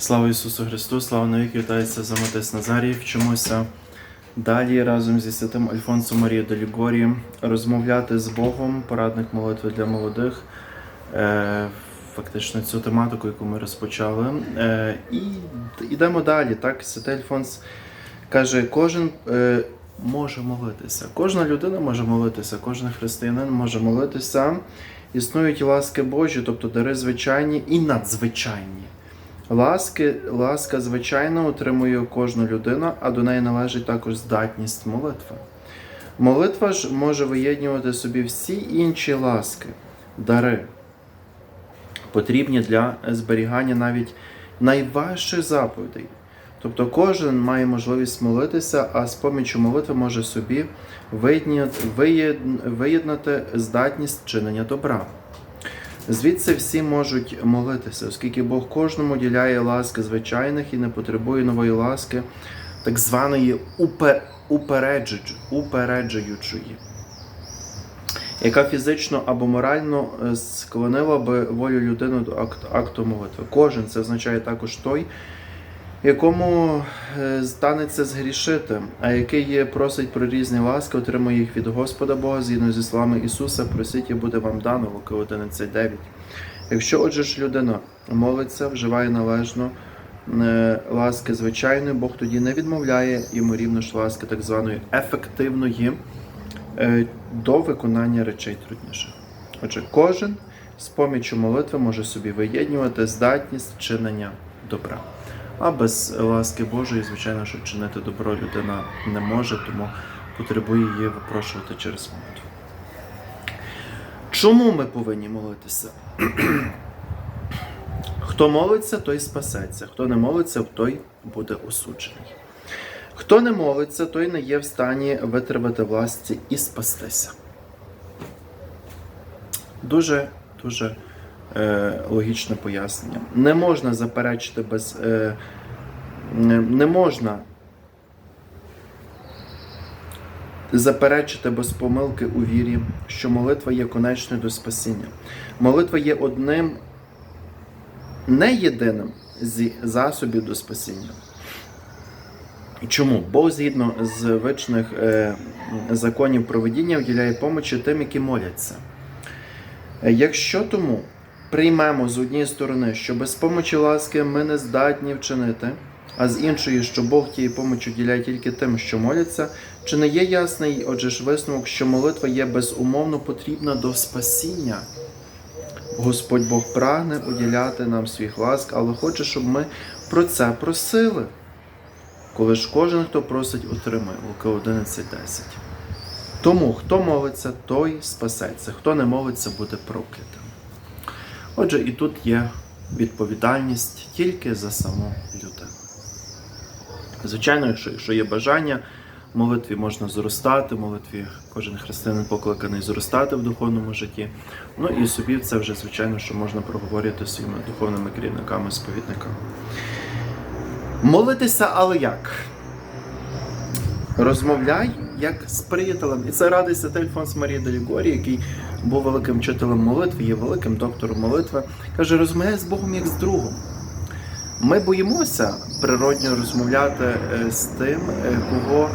Слава Ісусу Христу, слава навіки, вітається за Матес Назарій. Вчимося далі разом зі святим Альфонсом Марією Делігорі розмовляти з Богом, порадник молитви для молодих. Е, Фактично цю тематику, яку ми розпочали. Е, І йдемо далі. Так, святий Альфонс каже, кожен е, може молитися. Кожна людина може молитися, кожен християнин може молитися. Існують ласки Божі, тобто дари звичайні і надзвичайні. Ласки, ласка, звичайно, утримує кожну людину, а до неї належить також здатність молитви. Молитва ж може виєднувати собі всі інші ласки, дари, потрібні для зберігання навіть найважчих заповідей. Тобто кожен має можливість молитися, а з поміччю молитви може собі виєднати здатність чинення добра. Звідси всі можуть молитися, оскільки Бог кожному діляє ласки звичайних і не потребує нової ласки, так званої упе, упереджуючої, яка фізично або морально е, склонила би волю людини до акт- акту молитви. Кожен це означає також той, якому е, станеться згрішити, а який є, просить про різні ласки, отримує їх від Господа Бога згідно зі словами Ісуса, просіть і буде вам дано, Луки 11.9. Якщо отже ж людина молиться, вживає належно е, ласки звичайної, Бог тоді не відмовляє йому рівно ж ласки так званої ефективної е, до виконання речей трудніших. Отже, кожен з поміччю молитви може собі виєднювати здатність чинення добра. А без ласки Божої, звичайно, що чинити добро людина не може, тому потребує її випрошувати через молитву. Чому ми повинні молитися? Хто молиться, той спасеться. Хто не молиться, той буде осуджений. Хто не молиться, той не є в стані витримати власті і спастися. Дуже дуже е, логічне пояснення. Не можна заперечити без. Е, не, можна заперечити без помилки у вірі, що молитва є конечною до спасіння. Молитва є одним, не єдиним зі засобів до спасіння. Чому? Бог згідно з вичних е, законів проведіння вділяє помочі тим, які моляться. Е, Якщо тому приймемо з однієї сторони, що без помочі ласки ми не здатні вчинити, а з іншої, що Бог тієї помочі діляє тільки тим, що моляться, чи не є ясний, отже ж висновок, що молитва є безумовно потрібна до спасіння? Господь Бог прагне уділяти нам своїх ласк, але хоче, щоб ми про це просили. Коли ж кожен, хто просить, отримає. Луки 11.10. Тому, хто молиться, той спасеться, хто не молиться, буде проклятим. Отже, і тут є відповідальність тільки за саму людину. Звичайно, якщо, якщо є бажання, в молитві можна зростати, в молитві кожен християнин покликаний зростати в духовному житті. Ну і собі це вже, звичайно, що можна проговорити своїми духовними керівниками, сповідниками. Молитися, але як? Розмовляй як з приятелем. І це радий святий Альфонс Марія Делігорі, який був великим вчителем молитви, є великим доктором молитви. Каже, розмовляй з Богом як з другом. Ми боїмося природньо розмовляти е, з тим, е, кого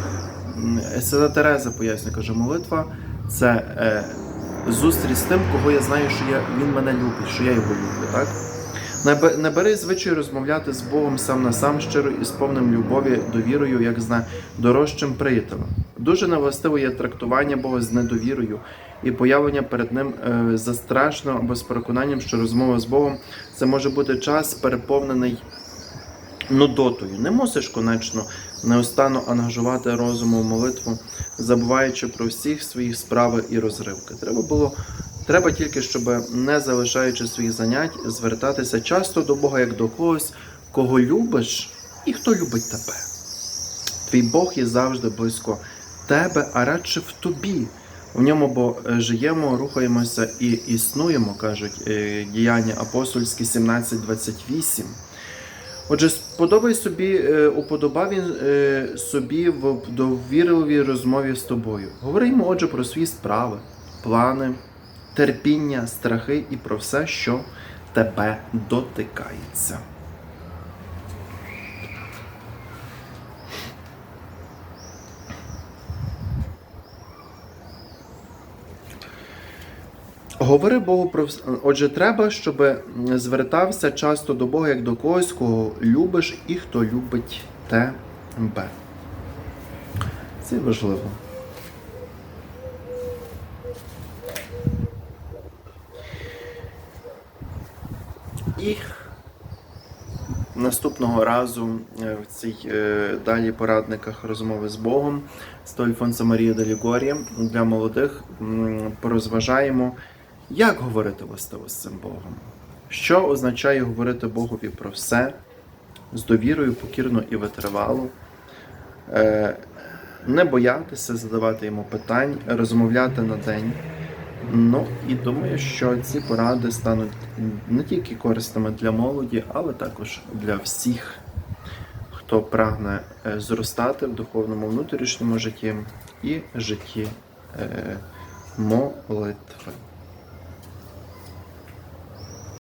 м, Свята Тереза пояснює, каже, молитва це е, зустріч з тим, кого я знаю, що я, він мене любить, що я його люблю. Так? Не бери звичай розмовляти з Богом сам на сам щиро і з повним любові, довірою, як з найдорожчим приятелем. Дуже невластиво є трактування Бога з недовірою і появлення перед ним е, застрашно або з переконанням, що розмова з Богом це може бути час переповнений нудотою. Не мусиш, конечно, неустанно ангажувати розуму в молитву, забуваючи про всіх своїх справи і розривки. Треба було. Треба тільки, щоб не залишаючи своїх занять, звертатися часто до Бога як до когось, кого любиш і хто любить тебе. Твій Бог є завжди близько тебе, а радше в тобі. В ньому бо е, живемо, рухаємося і існуємо, кажуть е, діяння апостольські 17.28. Отже, сподобай собі, е, уподобав він собі в довірливій розмові з тобою. Говори йому, отже, про свої справи, плани, терпіння, страхи і про все, що тебе дотикається. Говори Богу про все. Отже, треба, щоб звертався часто до Бога як до когось, кого любиш і хто любить тебе. Це важливо. І наступного разу е, в цій е, далі порадниках розмови з Богом з Альфонсо Марія Далігорі для молодих порозважаємо, як говорити властиво з цим Богом. Що означає говорити Богові про все з довірою, покірно і витривало, Е, не боятися задавати йому питань, розмовляти на день. Ну і думаю, що ці поради стануть не тільки корисними для молоді, але також для всіх, хто прагне е, зростати в духовному внутрішньому житті і житті е, молитви.